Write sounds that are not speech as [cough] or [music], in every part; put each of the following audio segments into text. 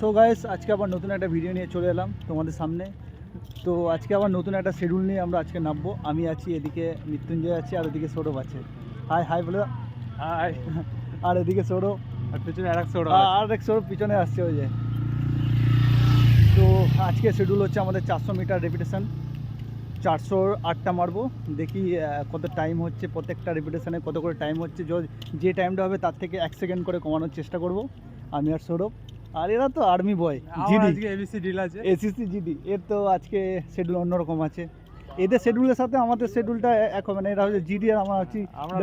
So guys আজকে আবার নতুন একটা ভিডিও নিয়ে চলে এলাম তোমাদের সামনে। তো আজকে আবার নতুন একটা শিডিউল নিয়ে আমরা আজকে নামবো। আমি আছি এদিকে মৃত্যুঞ্জয় আছে আর ওদিকে সৌরভ আছে। হাই হাই বলে। হাই আর এদিকে সৌরভ। আর পিছনে আরেক সৌরভ আ- আর এক সৌরভ পিছনে আসছে ওই যে। তো আজকে শিডিউল হচ্ছে আমাদের চারশো মিটার রেপিটেশন চারশো আটটা মারবো। দেখি কত টাইম হচ্ছে প্রত্যেকটা রেপিটেশনে কত করে টাইম হচ্ছে। যে টাইমটা হবে তার থেকে এক সেকেন্ড করে কমানোর চেষ্টা করব। আমি আর সৌরভ। আর এরা তো আর্মি বয় জিডি আজকে এবিসি ডিল আছে। এসিসি জিডি এর তো আজকে শিডিউল অন্যরকম আছে। এদের শিডিউলের সাথে আমাদের শিডিউলটা এক হবে না এরা হচ্ছে জিডি আর আমরা আছি আমরা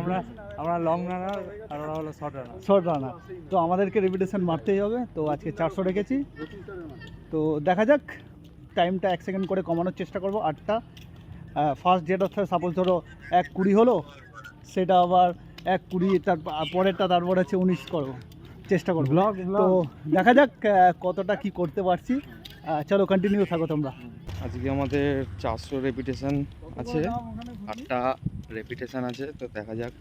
আমরা আমরা লং রানার আর ওরা হলো শর্ট রানার শর্ট রানার তো আমাদেরকে রেপিটেশন মারতেই হবে। তো আজকে চারশো রেখেছি। তো দেখা যাক টাইমটা এক সেকেন্ড করে কমানোর চেষ্টা করব। আটটা। ফার্স্ট যেটা সাপোজ ধরো এক কুড়ি হলো সেটা আবার এক কুড়ি তারপর পরেরটা তারপর হচ্ছে উনিশ করব। চেষ্টা করব। ব্লগ তো দেখা যাক কতটা কি করতে পারছি। চলো কন্টিনিউ থাকো তোমরা। আজকে আমাদের চারশো রেপিটেশন আছে আটটা রেপিটেশন আছে তো দেখা যাক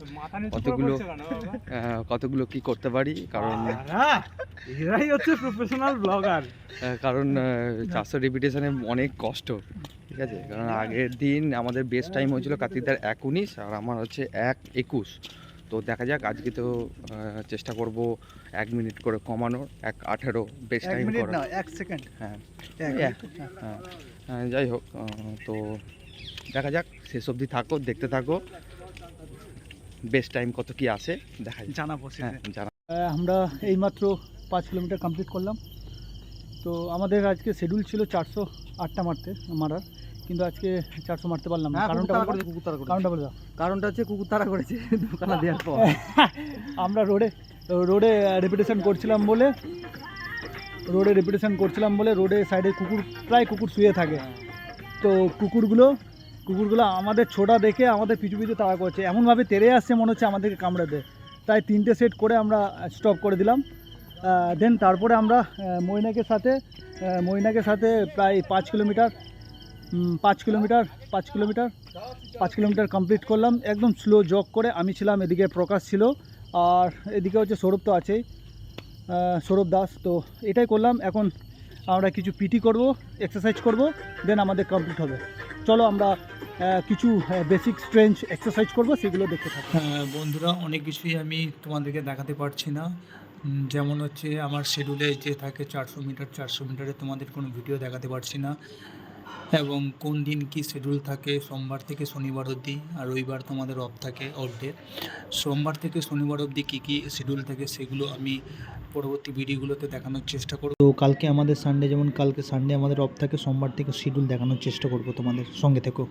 কতগুলো- কতগুলো কি করতে পারি কারণ এরাই হচ্ছে প্রফেশনাল ব্লগার কারণ চারশো রেপিটেশনে অনেক কষ্ট ঠিক আছে? কারণ আগের দিন আমাদের বেস্ট টাইম হয়েছিল কার্তিকদার এক উনিশ আর আমার হচ্ছে এক একুশ। তো দেখা যাক আজকে তো চেষ্টা করব এক মিনিট করে কমানোর এক আঠেরো বেস্ট এক টাইম করা না এক সেকেন্ড। হ্যাঁ। হ্যাঁ, হ্যাঁ হ্যাঁ, যাই হোক তো দেখা যাক শেষ অবধি থাকো দেখতে থাকো। বেস্ট টাইম কত কি আসে দেখা যাক। জানাব হ্যাঁ জানা আমরা এইমাত্র পাঁচ কিলোমিটার কমপ্লিট করলাম। তো আমাদের আজকে শিডিউল ছিল চারশো আটটা মারতে মারার। কিন্তু আজকে চারশো মারতে পারলাম না। কারণটা বলো? কারণটা বলে দাও। কারণটা হচ্ছে কুকুর তারা করেছে দোকানা দেওয়ার পর। [laughs] আমরা রোডে রোডে রেপুটেশন করছিলাম বলে রোডে রেপুটেশন করছিলাম বলে রোডে সাইডে কুকুর প্রায় কুকুর শুয়ে থাকে। তো কুকুরগুলো কুকুরগুলো আমাদের ছোটা দেখে আমাদের পিছু পিছু তাড়া করছে। এমনভাবে তেড়ে আসছে মনে হচ্ছে আমাদেরকে কামড়াতে। তাই তিনটে সেট করে আমরা স্টপ করে দিলাম। দেন তারপরে আমরা আহ, মৈনাকের সাথে আহ, মৈনাকের সাথে প্রায় পাঁচ কিলোমিটার পাঁচ কিলোমিটার পাঁচ কিলোমিটার পাঁচ কিলোমিটার কমপ্লিট করলাম। একদম স্লো জগ করে আমি ছিলাম এদিকে প্রকাশ ছিল। আর এদিকে হচ্ছে সৌরভ তো আছেই। সৌরভ দাস তো এটাই করলাম। এখন আমরা কিছু পিটি করব এক্সারসাইজ করব দেন আমাদের কমপ্লিট হবে। চলো আমরা কিছু বেসিক স্ট্রেঞ্জ এক্সারসাইজ করব সেগুলো দেখতে থাকি। হ্যাঁ, বন্ধুরা অনেক কিছুই আমি তোমাদেরকে দেখাতে পারছি না। যেমন হচ্ছে আমার শিডিউলে যে থাকে চারশো মিটার চারশো মিটারে তোমাদের কোনো ভিডিও দেখাতে পারছি না। এবং কোন দিন কি শিডিউল থাকে? সোমবার থেকে শনিবার অবধি আর রবিবার তোমাদের অফ থাকে অফ ডে সোমবার থেকে শনিবার অবধি কী কী শিডিউল থাকে সেগুলো আমি পরবর্তী ভিডিওগুলোতে দেখানোর চেষ্টা করব। তো কালকে আমাদের সানডে যেমন কালকে সানডে আমাদের অফ থাকে, সোমবার থেকে শিডিউল দেখানোর চেষ্টা করব তোমাদের সঙ্গে থেকো